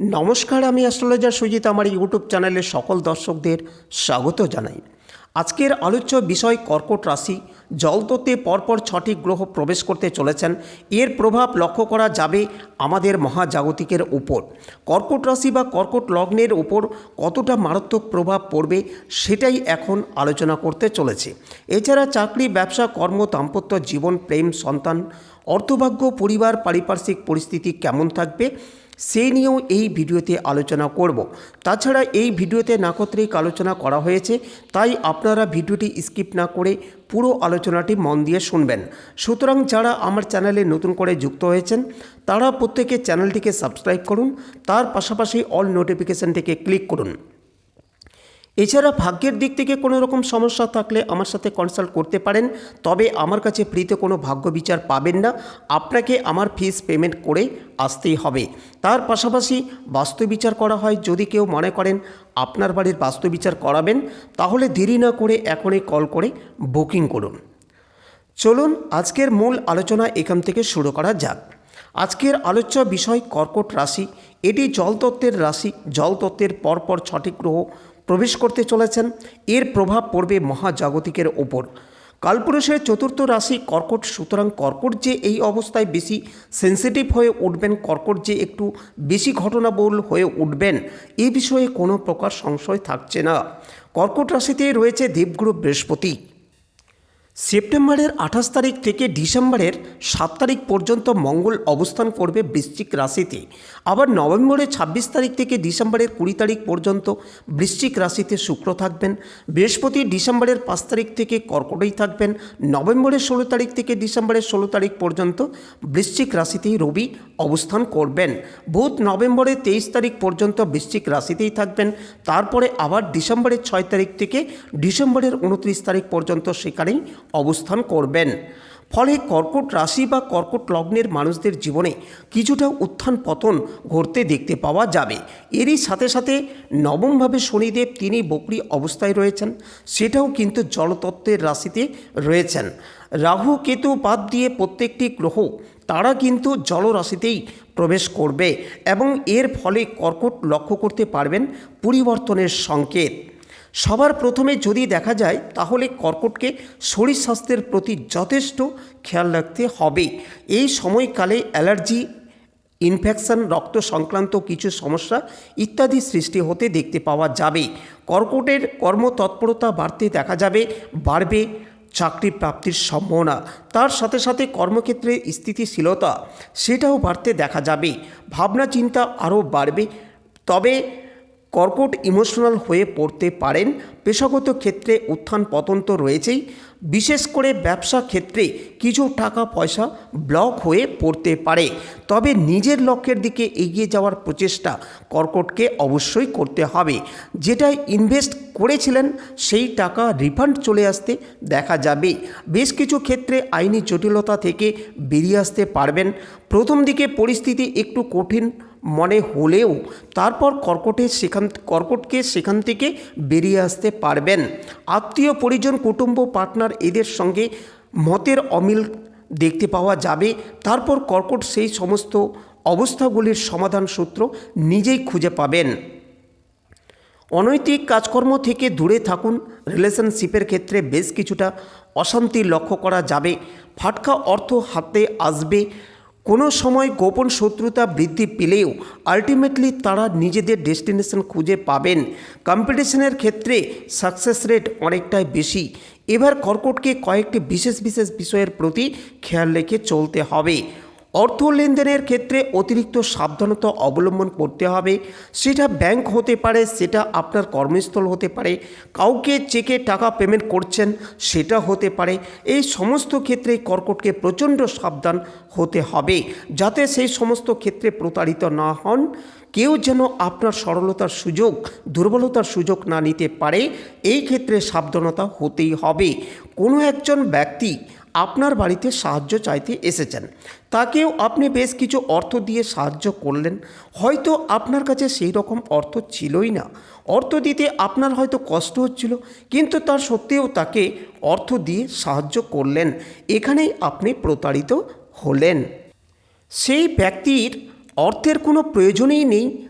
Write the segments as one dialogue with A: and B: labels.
A: নমস্কার, আমি অ্যাস্ট্রোলজার সুজিত, আমার ইউটিউব চ্যানেলের সকল দর্শকদের স্বাগত জানাই। আজকের আলোচ্য বিষয় কর্কট রাশি। জলতত্ত্বে পরপর ছটি গ্রহ প্রবেশ করতে চলেছেন। এর প্রভাব লক্ষ্য করা যাবে আমাদের মহাজাগতিকের উপর। কর্কট রাশি বা কর্কট লগ্নের উপর কতটা মারাত্মক প্রভাব পড়বে সেটাই এখন আলোচনা করতে চলেছে। এছাড়া চাকরি, ব্যবসা, কর্ম, দাম্পত্য জীবন, প্রেম, সন্তান, অর্থভাগ্য, পরিবার, পারিপার্শ্বিক পরিস্থিতি কেমন থাকবে? সেই নিয়েও এই ভিডিওতে আলোচনা করব। তাছাড়া এই ভিডিওতে নাকত্রিক আলোচনা করা হয়েছে, তাই আপনারা ভিডিওটি স্কিপ না করে পুরো আলোচনাটি মন দিয়ে শুনবেন। সুতরাং যারা আমার চ্যানেলে নতুন করে যুক্ত হয়েছেন, তারা প্রত্যেকে চ্যানেলটিকে সাবস্ক্রাইব করুন, তার পাশাপাশি অল নোটিফিকেশানটিকে ক্লিক করুন। এছাড়া ভাগ্যের দিক থেকে কোনো রকম সমস্যা থাকলে আমার সাথে কনসাল্ট করতে পারেন। তবে আমার কাছে ফ্রিতে কোনো ভাগ্য বিচার পাবেন না। আপনাকে আমার ফিস পেমেন্ট করে আসতেই হবে। তার পাশাপাশি বাস্তু বিচার করা হয়। যদি কেউ মনে করেন আপনার বাড়ির বাস্তু বিচার করাবেন, তাহলে দেরি না করে এখনই কল করে বুকিং করুন। চলুন, আজকের মূল আলোচনা এখান থেকে শুরু করা যাক। আজকের আলোচ্য বিষয় কর্কট রাশি। এটি জলতত্ত্বের রাশি। জলতত্ত্বের পরপর ছটি গ্রহ প্রবেশ করতে চলেছেন। এর প্রভাব পড়বে মহাজাগতিকের ওপর। কালপুরুষের চতুর্থ রাশি কর্কট, সুতরাং কর্কট যে এই অবস্থায় বেশি সেন্সিটিভ হয়ে উঠবেন, কর্কট যে একটু বেশি ঘটনাবহুল হয়ে উঠবেন, এ বিষয়ে কোনো প্রকার সংশয় থাকছে না। কর্কট রাশিতে রয়েছে দেবগুরু বৃহস্পতি। সেপ্টেম্বরের আঠাশ তারিখ থেকে ডিসেম্বরের সাত তারিখ পর্যন্ত মঙ্গল অবস্থান করবে বৃশ্চিক রাশিতে। আবার নভেম্বরের ছাব্বিশ তারিখ থেকে ডিসেম্বরের কুড়ি তারিখ পর্যন্ত বৃশ্চিক রাশিতে শুক্র থাকবেন। বৃহস্পতি ডিসেম্বরের পাঁচ তারিখ থেকে কর্কটেই থাকবেন। নভেম্বরের ষোলো তারিখ থেকে ডিসেম্বরের ষোলো তারিখ পর্যন্ত বৃশ্চিক রাশিতেই রবি অবস্থান করবেন। বুধ নভেম্বরের তেইশ তারিখ পর্যন্ত বৃশ্চিক রাশিতেই থাকবেন। তারপরে আবার ডিসেম্বরের ছয় তারিখ থেকে ডিসেম্বরের উনত্রিশ তারিখ পর্যন্ত সেখানেই অবস্থান করবেন। ফলে কর্কট রাশি বা কর্কট লগ্নের মানুষদের জীবনে কিছুটা উত্থান পতন ঘটতে দেখতে পাওয়া যাবে। এরই সাথে সাথে নবমভাবে শনিদেব তিনি বকরি অবস্থায় রয়েছেন, সেটাও কিন্তু জলতত্ত্বের রাশিতে রয়েছেন। রাহু, কেতু বাদ দিয়ে প্রত্যেকটি গ্রহ তারা কিন্তু জলরাশিতেই প্রবেশ করবে এবং এর ফলে কর্কট লক্ষ্য করতে পারবেন পরিবর্তনের সংকেত। সবার প্রথমে যদি দেখা যায়, তাহলে কর্কটকে শরীর স্বাস্থ্যের প্রতি যথেষ্ট খেয়াল রাখতে হবে। এই সময়কালে অ্যালার্জি, ইনফেকশন, রক্ত সংক্রান্ত কিছু সমস্যা ইত্যাদি সৃষ্টি হতে দেখতে পাওয়া যাবে। কর্কটের কর্মতৎপরতা বাড়তে দেখা যাবে, বাড়বে চাকরি প্রাপ্তির সম্ভাবনা। তার সাথে সাথে কর্মক্ষেত্রে স্থিতিশীলতা, সেটাও বাড়তে দেখা যাবে। ভাবনা চিন্তা আরও বাড়বে। তবে কর্কট ইমোশনাল হয়ে পড়তে পারেন। পেশাগত ক্ষেত্রে উত্থান পতন তো রয়েছেই। বিশেষ করে ব্যবসা ক্ষেত্রে কিছু টাকা পয়সা ব্লক হয়ে পড়তে পারে। তবে নিজের লক্ষ্যের দিকে এগিয়ে যাওয়ার প্রচেষ্টা কর্কটকে অবশ্যই করতে হবে। যেটা ইনভেস্ট করেছিলেন, সেই টাকা রিফান্ড চলে আসতে দেখা যাবে। বেশ কিছু ক্ষেত্রে আইনি জটিলতা থেকে বেরিয়ে আসতে পারবেন। প্রথম দিকে পরিস্থিতি একটু কঠিন। মনে হলেও তারপর কর্কটের সেখান, কর্কটকে সেখান থেকে বেরিয়ে আসতে পারবেন। আত্মীয়, পরিজন, কুটুম্ব, পার্টনার এদের সঙ্গে মতের অমিল দেখতে পাওয়া যাবে। তারপর কর্কট সেই সমস্ত অবস্থাগুলির সমাধান সূত্র নিজেই খুঁজে পাবেন। অনৈতিক কাজকর্ম থেকে দূরে থাকুন। রিলেশনশিপের ক্ষেত্রে বেশ কিছুটা অশান্তি লক্ষ্য করা যাবে। ফাটকা অর্থ হাতে আসবে। কোনো সময় গোপন শত্রুতা বৃদ্ধি পেলেও আলটিমেটলি তারা নিজেদের ডেস্টিনেশন খুঁজে পাবেন। কম্পিটিশনের ক্ষেত্রে সাকসেস রেট অনেকটাই বেশি। এবার কর্কটকে কয়েকটি বিশেষ বিশেষ বিষয়ের প্রতি খেয়াল রেখে চলতে হবে। অর্থ লেনদেনের ক্ষেত্রে অতিরিক্ত সাবধানতা অবলম্বন করতে হবে। সেটা ব্যাংক হতে পারে, সেটা আপনার কর্মস্থল হতে পারে। কাউকে চেকে টাকা পেমেন্ট করছেন, সেটা হতে পারে। এই সমস্ত ক্ষেত্রে কর্কটকে প্রচণ্ড সাবধান হতে হবে, যাতে সেই সমস্ত ক্ষেত্রে প্রতারিত না হন। কেউ যেন আপনার সরলতার সুযোগ, দুর্বলতার সুযোগ না নিতে পারে, এই ক্ষেত্রে সাবধানতা হতেই হবে। কোনো একজন ব্যক্তি আপনার বাড়িতে সাহায্য চাইতে এসেছেন। তাকেও আপনি বেশ কিছু অর্থ দিয়ে সাহায্য করলেন। হয়তো আপনার কাছে সেই রকম অর্থ ছিলই না। অর্থ দিতে আপনার হয়তো কষ্ট হচ্ছিল, কিন্তু তার সত্ত্বেও তাকে অর্থ দিয়ে সাহায্য করলেন। এখানেই আপনি প্রতারিত হলেন। সেই ব্যক্তির অর্থের কোনো প্রয়োজনই নেই।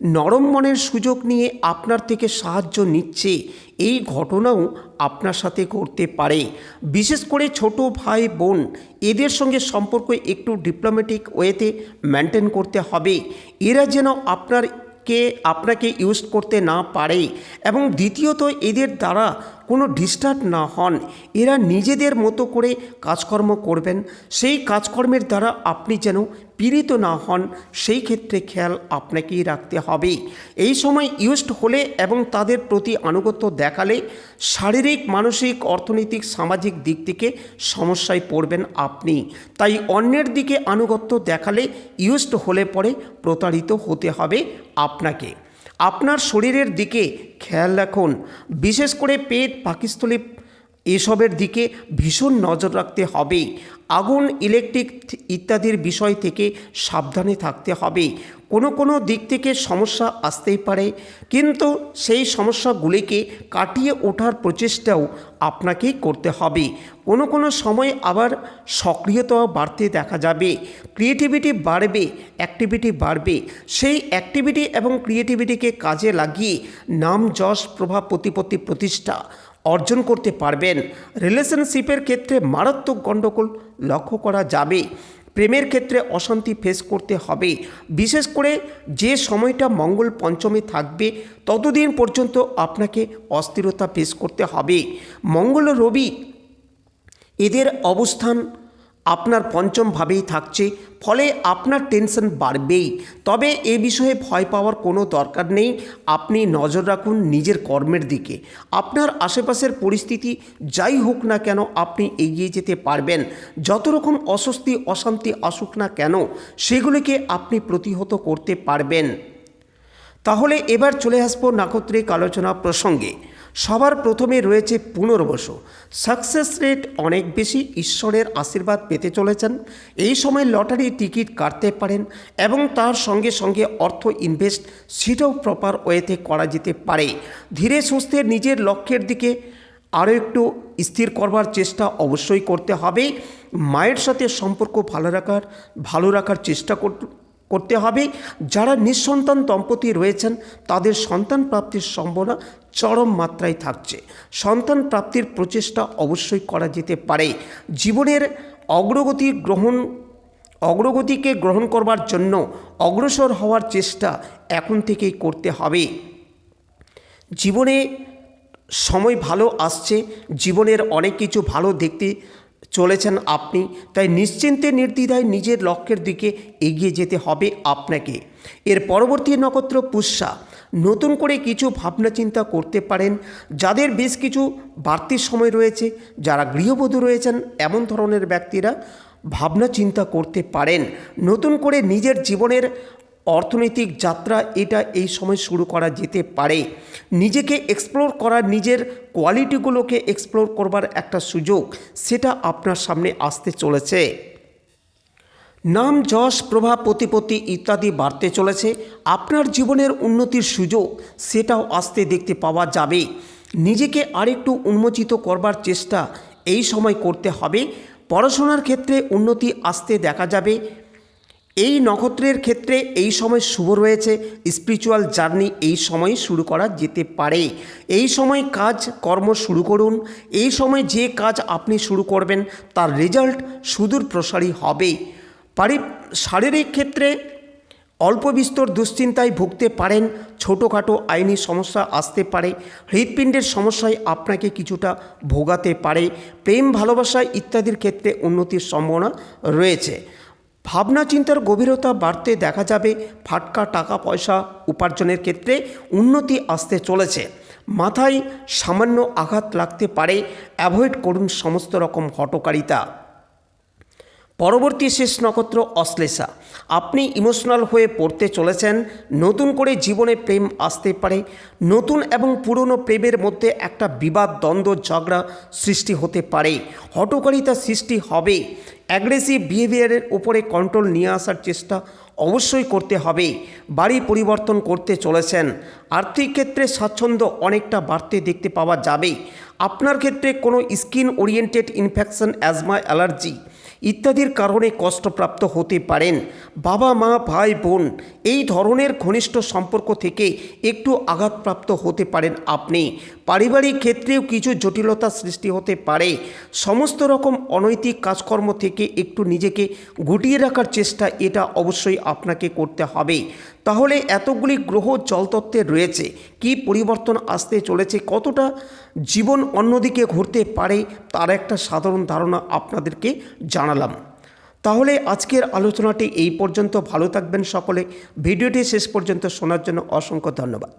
A: নরম মনের সুযোগ নিয়ে আপনার থেকে সাহায্য নিচ্ছে, এই ঘটনাও আপনার সাথে ঘটতে পারে। বিশেষ করে ছোট ভাই বোন, এদের সঙ্গে সম্পর্ক একটু ডিপ্লোম্যাটিক ওয়েতে মেনটেন করতে হবে। এরা যেন আপনার কে আপনাকে ইউজ করতে না পারে এবং দ্বিতীয়ত এদের দ্বারা কোনো ডিস্টার্ব না হন। এরা নিজেদের মতো করে কাজকর্ম করবেন। সেই কাজকর্মের দ্বারা আপনি যেন পীড়িত না হন, সেই ক্ষেত্রে খেয়াল আপনাকেই রাখতে হবে। এই সময় ইউজড হলে এবং তাদের প্রতি আনুগত্য দেখালে শারীরিক, মানসিক, অর্থনৈতিক, সামাজিক দিক থেকে সমস্যায় পড়বেন আপনি। তাই অন্যের দিকে আনুগত্য দেখালে ইউজড হলে পরে প্রতারিত হতে হবে আপনাকে। আপনার শরীরের দিকে খেয়াল রাখুন। বিশেষ করে পেট, পাকিস্থলী এসবের দিকে ভীষণ নজর রাখতে হবে। আগুন, ইলেকট্রিক ইত্যাদির বিষয় থেকে সাবধানে থাকতে হবে। কোনো কোনো দিক থেকে সমস্যা আসতেই পারে, কিন্তু সেই সমস্যাগুলিকে কাটিয়ে ওঠার প্রচেষ্টাও আপনাকেই করতে হবে। কোনো কোনো সময় আবার সক্রিয়তা বাড়তে দেখা যাবে, ক্রিয়েটিভিটি বাড়বে, অ্যাক্টিভিটি বাড়বে। সেই অ্যাক্টিভিটি এবং ক্রিয়েটিভিটিকে কাজে লাগিয়ে নাম যশ প্রভাব প্রতিপত্তি প্রতিষ্ঠা। অর্জন করতে পারবেন। রিলেশনশিপের ক্ষেত্রে মারাত্মক গণ্ডগোল লক্ষ্য করা যাবে। প্রেমের ক্ষেত্রে অশান্তি ফেস করতে হবে। বিশেষ করে যে সময়টা মঙ্গল পঞ্চমে থাকবে, ততদিন পর্যন্ত আপনাকে অস্থিরতা ফেস করতে হবে। মঙ্গল রবি এদের অবস্থান আপনার পঞ্চম ভাবেই থাকছে, ফলে আপনার টেনশন বাড়বেই। তবে এ বিষয়ে ভয় পাওয়ার কোনো দরকার নেই, আপনি নজর রাখুন নিজের কর্মের দিকে। আপনার আশেপাশের পরিস্থিতি যাই হোক না কেন আপনি এগিয়ে যেতে পারবেন। যত রকম অস্বস্তি, অশান্তি আসুক না কেন, সেগুলিকে আপনি প্রতিহত করতে পারবেন। তাহলে এবার চলে আসব নাক্ষত্রিক আলোচনা প্রসঙ্গে। সবার প্রথমে রয়েছে পুনর্বসু। সাকসেস রেট অনেক বেশি, ঈশ্বরের আশীর্বাদ পেতে চলেছেন। এই সময় লটারি টিকিট কাটতে পারেন এবং তার সঙ্গে সঙ্গে অর্থ ইনভেস্ট সেটাও প্রপার ওয়েতে করা যেতে পারে। ধীরে সুস্থে নিজের লক্ষ্যের দিকে আরও একটু স্থির করবার চেষ্টা অবশ্যই করতে হবে। মায়ের সাথে সম্পর্ক ভালো রাখার ভালো রাখার চেষ্টা করতে হবে। যারা নিঃসন্তান দম্পতি রয়েছেন, তাদের সন্তান প্রাপ্তির সম্ভাবনা চরম মাত্রায় থাকছে। সন্তান প্রাপ্তির প্রচেষ্টা অবশ্যই করা যেতে পারে। জীবনের অগ্রগতি গ্রহণ, অগ্রগতিকে গ্রহণ করবার জন্য অগ্রসর হওয়ার চেষ্টা এখন থেকেই করতে হবে। জীবনে সময় ভালো আসছে, জীবনের অনেক কিছু ভালো দেখতে চলেছেন আপনি, তাই নিশ্চিন্তে নির্দ্বিধায় নিজের লক্ষ্যের দিকে এগিয়ে যেতে হবে আপনাকে। এর পরবর্তী নক্ষত্র পুষ্যা। নতুন করে কিছু ভাবনা চিন্তা করতে পারেন, যাদের বেশ কিছু বাড়তি সময় রয়েছে, যারা গৃহবধূ রয়েছেন, এমন ধরনের ব্যক্তিরা ভাবনা চিন্তা করতে পারেন। নতুন করে নিজের জীবনের অর্থনৈতিক যাত্রা এটা এই সময় শুরু করা যেতে পারে। নিজেকে এক্সপ্লোর করার, নিজের কোয়ালিটিগুলোকে এক্সপ্লোর করবার একটা সুযোগ, সেটা আপনার সামনে আসতে চলেছে। নাম, যশ, প্রভাব, প্রতিপত্তি ইত্যাদি বাড়তে চলেছে। আপনার জীবনের উন্নতির সুযোগ, সেটাও আসতে দেখতে পাওয়া যাবে। নিজেকে আরেকটু উন্মোচিত করবার চেষ্টা এই সময় করতে হবে। পড়াশোনার ক্ষেত্রে উন্নতি আসতে দেখা যাবে। এই নক্ষত্রের ক্ষেত্রে এই সময় শুভ রয়েছে। স্পিরিচুয়াল জার্নি এই সময় শুরু করা যেতে পারে। এই সময় কাজ, কর্ম শুরু করুন। এই সময় যে কাজ আপনি শুরু করবেন, তার রেজাল্ট সুদূর প্রসারী হবে। পারি শারীরিক ক্ষেত্রে অল্প বিস্তর দুশ্চিন্তায় ভুগতে পারেন। ছোটোখাটো আইনি সমস্যা আসতে পারে। হৃৎপিণ্ডের সমস্যায় আপনাকে কিছুটা ভোগাতে পারে। প্রেম, ভালোবাসা ইত্যাদির ক্ষেত্রে উন্নতির সম্ভাবনা রয়েছে। ভাবনা চিন্তার গভীরতা বাড়তে দেখা যাবে ফাটকা টাকা পয়সা উপার্জনের ক্ষেত্রে উন্নতি আসতে চলেছে। মাথায় সামান্য আঘাত লাগতে পারে। অ্যাভয়েড করুন সমস্ত রকম হটকারিতা। পরবর্তী শেষ নক্ষত্র অশ্লেষা। আপনি ইমোশনাল হয়ে পড়তে চলেছেন, নতুন করে জীবনে প্রেম আসতে পারে, নতুন এবং পুরনো প্রেমের মধ্যে একটা বিবাদ, দ্বন্দ্ব, ঝগড়া সৃষ্টি হতে পারে। হটকারিতা সৃষ্টি হবে। অ্যাগ্রেসিভ বিহেভিয়ারের উপরে কন্ট্রোল নিয়ে আসার চেষ্টা অবশ্যই করতে হবে। বাড়ি পরিবর্তন করতে চলেছেন। আর্থিক ক্ষেত্রে স্বাচ্ছন্দ্য অনেকটা বাড়তে দেখতে পাওয়া যাবে। আপনার ক্ষেত্রে কোনো skin oriented infection asthma allergy ইত্যাদির কারণে কষ্টপ্রাপ্ত হতে পারেন। বাবা, মা, ভাই, বোন, এই ধরনের ঘনিষ্ঠ সম্পর্ক থেকে একটু আঘাতপ্রাপ্ত হতে পারেন আপনি। পারিবারিক ক্ষেত্রেও কিছু জটিলতা সৃষ্টি হতে পারে। সমস্ত রকম অনৈতিক কাজকর্ম থেকে একটু নিজেকে গুটিয়ে রাখার চেষ্টা এটা অবশ্যই আপনাকে করতে হবে। তাহলে এতগুলি গ্রহ জলতত্ত্বে রয়েছে, কি পরিবর্তন আসতে চলেছে, কতটা জীবন অন্যদিকে ঘুরতে পারে তার একটা সাধারণ ধারণা আপনাদেরকে জানালাম। তাহলে আজকের আলোচনাটি এই পর্যন্ত, ভালো থাকবেন সকলে। ভিডিওটি শেষ পর্যন্ত শোনার জন্য অসংখ্য ধন্যবাদ।